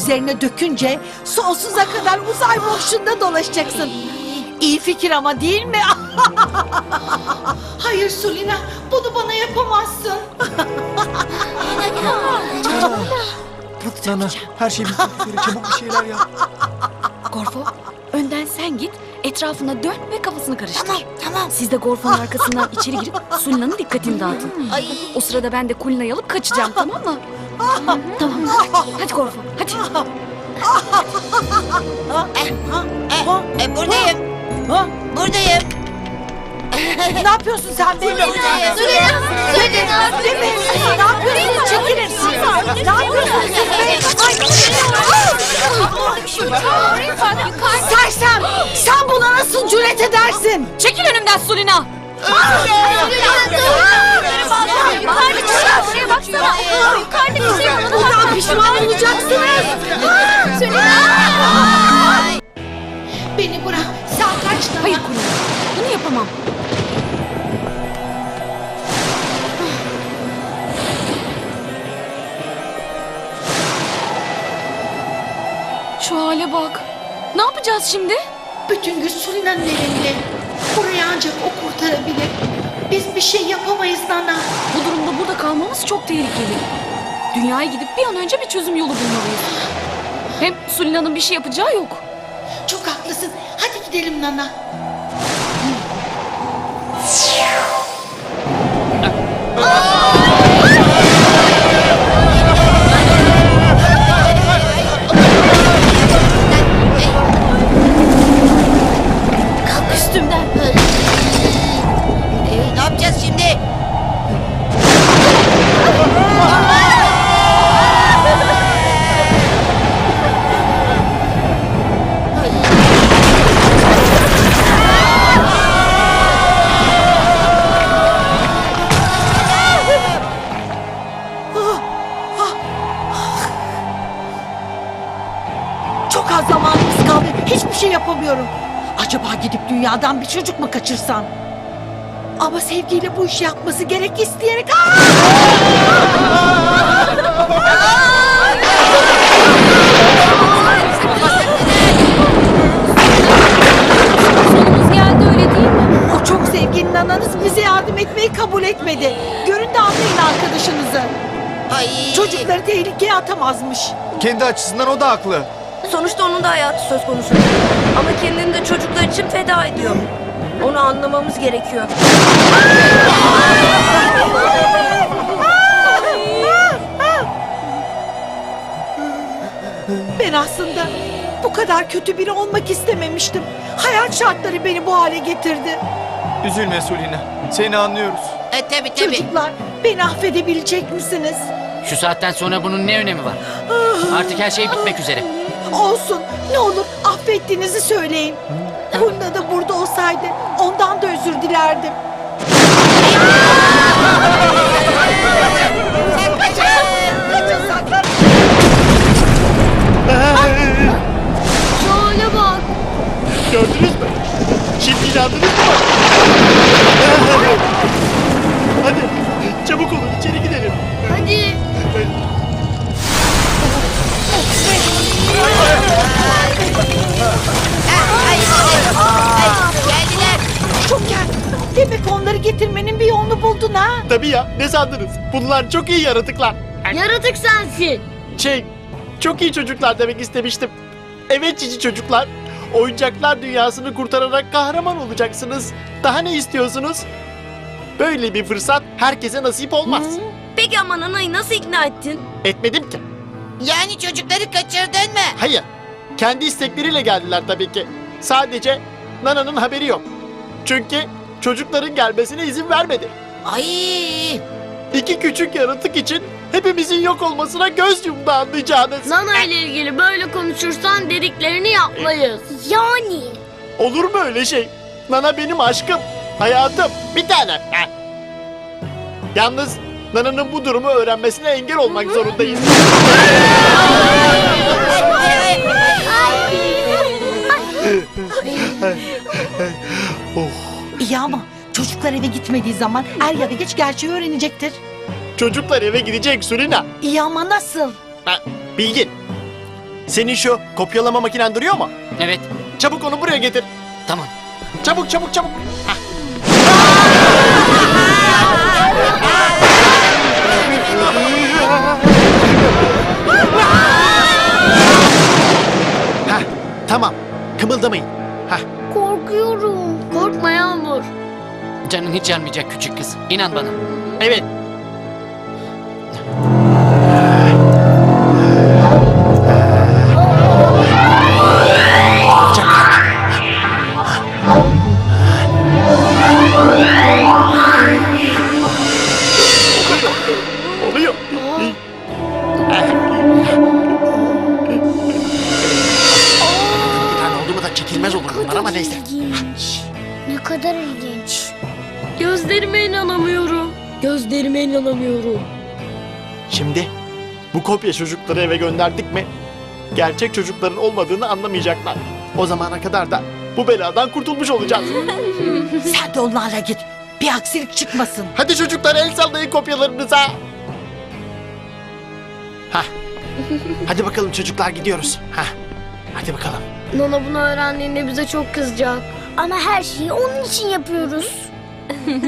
üzerine dökünce sonsuza kadar uzay boşluğunda dolaşacaksın. İyi fikir ama değil mi? Hayır Sulina, bunu bana yapamazsın. Nana her şey bitmek üzere çabuk bir şeyler yap. Gorfo, önden sen git, etrafına dön ve kafasını karıştır. Tamam tamam. Siz de Gorfo'nun arkasından içeri girip Sulina'nın dikkatini dağıtın. Ay. O sırada ben de Kulina'yı alıp kaçacağım tamam mı? Tamam. Hadi Gorfo, hadi. E, e, buradayım. Ha? Buradayım. ne yapıyorsun sen benimle? Sulina, değil mi? Ne yapıyorsun? Çekilirsin. Ne yapıyorsun sen? Sersem, sen buna nasıl cüret edersin? Çekil önümden Sulina! Bundan pişman olacaksınız. Beni bırak. Sen kaç tane? Hayır bunu yapamam. Şu hale bak. Ne yapacağız şimdi? Bütün güç Sulina'nın elinde. Burayı ancak o kurtarabilir. Biz bir şey yapamayız Nana. Bu durumda burada kalmamız çok tehlikeli. Dünyaya gidip bir an önce bir çözüm yolu bulmalıyız. Hem Sulina'nın bir şey yapacağı yok. Çok haklısın. Hadi gidelim Nana. Kalk yapamıyorum. Acaba gidip dünyadan bir çocuk mu kaçırsam? Ama sevgiyle bu işi yapması gerek isteyerek... Aa! Sonumuz geldi öyle değil mi? O çok sevgili nananız bize yardım etmeyi kabul etmedi. Görün de anlayın arkadaşınızı. Ay. Çocukları tehlikeye atamazmış. Kendi açısından o da haklı. Sonuçta onun da hayatı söz konusu. Ama kendini de çocuklar için feda ediyor. Onu anlamamız gerekiyor. Ben aslında bu kadar kötü biri olmak istememiştim. Hayat şartları beni bu hale getirdi. Üzülme Sulina. Seni anlıyoruz. E, tabii tabii. Çocuklar beni affedebilecek misiniz? Şu saatten sonra bunun ne önemi var? Artık her şey bitmek üzere. Olsun ne olur affettiğinizi söyleyin. Kulina da burada olsaydı ondan da özür dilerdim. Getirmenin bir yolunu buldun ha? Tabii ya ne sandınız? Bunlar çok iyi yaratıklar. Yaratık sensin. Şey çok iyi çocuklar demek istemiştim. Evet cici çocuklar. Oyuncaklar dünyasını kurtararak kahraman olacaksınız. Daha ne istiyorsunuz? Böyle bir fırsat herkese nasip olmaz. Peki ama Nana'yı nasıl ikna ettin? Etmedim ki. Yani çocukları kaçırdın mı? Hayır. Kendi istekleriyle geldiler tabii ki. Sadece Nana'nın haberi yok. Çünkü çocukların gelmesine izin vermedi. Ay. İki küçük yaratık için hepimizin yok olmasına göz yumdu anlayacağınız. Nana ile ilgili böyle konuşursan dediklerini yapmayız. Yani. Olur mu öyle şey? Nana benim aşkım, hayatım, bir tanem. Heh. Yalnız Nana'nın bu durumu öğrenmesine engel olmak zorundayız. İyi ama çocuklar eve gitmediği zaman er ya da geç gerçeği öğrenecektir. Çocuklar eve gidecek Sulina. İyi ama nasıl? Ha, Bilgin, Senin şu kopyalama makinen duruyor mu? Evet, Çabuk onu buraya getir. tamam. Çabuk çabuk çabuk. Hah. Hah, tamam. Kımıldamayın. Hah, Korkuyorum. Korkma Yağmur. Canın hiç yanmayacak küçük kız. İnan bana. evet. Çekilmez olur bunlar ama neyse. İlginç. Ne kadar ilginç. Gözlerime inanamıyorum. Gözlerime inanamıyorum. Şimdi bu kopya çocukları eve gönderdik mi gerçek çocukların olmadığını anlamayacaklar. O zamana kadar da bu beladan kurtulmuş olacağız. Sen de onlarla git. Bir aksilik çıkmasın. Hadi çocuklar el sallayın kopyalarınıza. Hah. Hadi bakalım çocuklar gidiyoruz. Hah. Hadi bakalım. Nana bunu öğrendiğinde bize çok kızacak. Ama her şeyi onun için yapıyoruz.